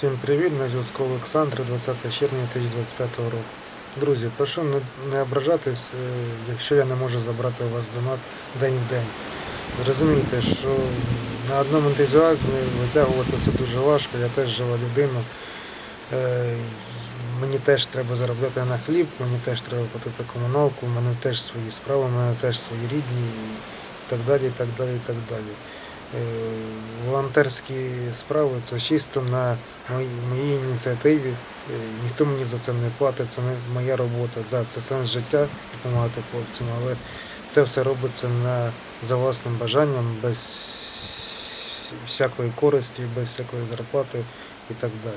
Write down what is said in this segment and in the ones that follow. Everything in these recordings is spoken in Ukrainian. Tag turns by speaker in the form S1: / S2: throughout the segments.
S1: Всім привіт, на зв'язку Олександр, 20 червня 2025 року. Друзі, прошу не, ображатись, е, якщо я не можу забрати у вас донат день в день. Розумієте, що на одному ентузіазмі витягувати це дуже важко, я теж жива людина. Е, Мені теж треба заробляти на хліб, мені теж треба платити комуналку, у мене теж свої справи, у мене теж свої рідні і так далі, і так далі, і так далі. Е, Волонтерські справи це чисто на моїй, моїй ініціативі. Е, Ніхто мені за це не платить, це не моя робота. Да, це сенс життя допомагати хлопцям, але це все робиться на, за власним бажанням, без всякої користі, без всякої зарплати і так далі.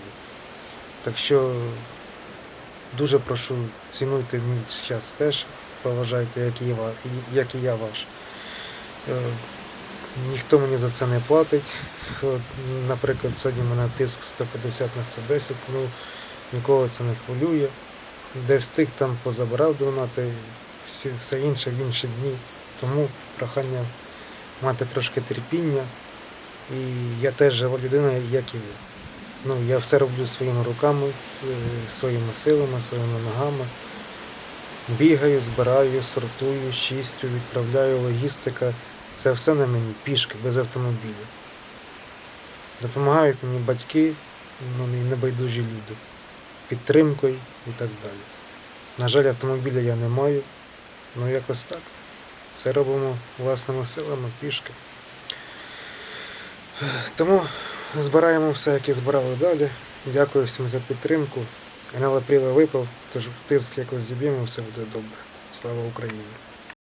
S1: Так що дуже прошу, цінуйте мій час теж, поважайте, як і, і- як і я ваш. Ніхто мені за це не платить. От, наприклад, сьогодні мене тиск 150 на 110, ну нікого це не хвилює. Де встиг, там позабирав донати, всі, все інше в інші дні. Тому прохання мати трошки терпіння. І я теж жива людина, як і ви. Ну, я все роблю своїми руками, е, своїми силами, своїми ногами. Бігаю, збираю, сортую, чистю, відправляю, логістика. Це все на мені, пішки, без автомобіля. Допомагають мені батьки, ну небайдужі люди, підтримкою і так далі. На жаль, автомобіля я не маю, ну якось так. Все робимо власними силами, пішки. Тому збираємо все, як і збирали далі. Дякую всім за підтримку. Канал Апріла випав, тож тиск якось зіб'ємо, все буде добре. Слава Україні!